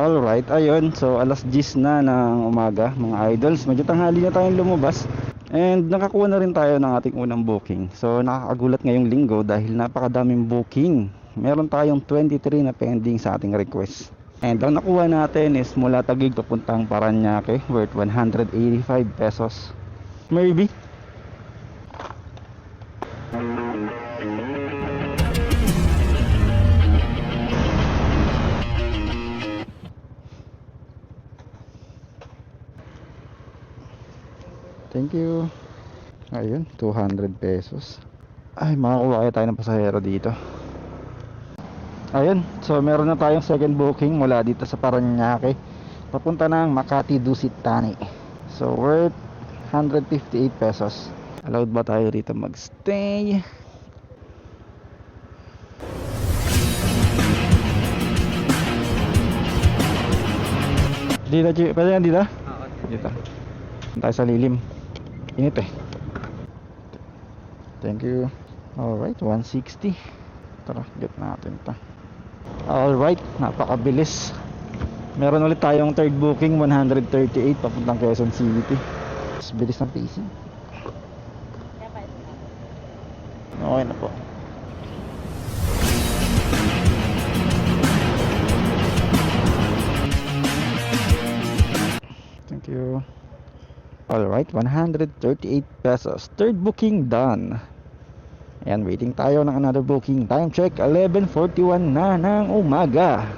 Alright, ayun. So, alas 10 na ng umaga, mga idols. Medyo tanghali na tayong lumabas. And nakakuha na rin tayo ng ating unang booking. So, nakakagulat ngayong linggo dahil napakadaming booking. Meron tayong 23 na pending sa ating request. And ang nakuha natin is mula Taguig papuntang Paranaque worth 185 pesos. Maybe. Thank you. Ayun, 200 pesos. Ay, makakuha kaya tayo ng pasahero dito. Ayun, so meron na tayong second booking mula dito sa Paranaque. Papunta ng Makati Dusit Tani. So worth 158 pesos. Allowed ba tayo rito magstay? Dito. Pwede yan dito? Dito. Tayo sa lilim. Init eh. Thank you. Alright, 160. Tara, get natin ta. Alright, napakabilis. Meron ulit tayong third booking, 138 papuntang Quezon City. Mas bilis ng pacing. Okay na po. Thank you. Alright, 138 pesos. Third booking done. Ayan, waiting tayo ng another booking. Time check, 11.41 na ng umaga.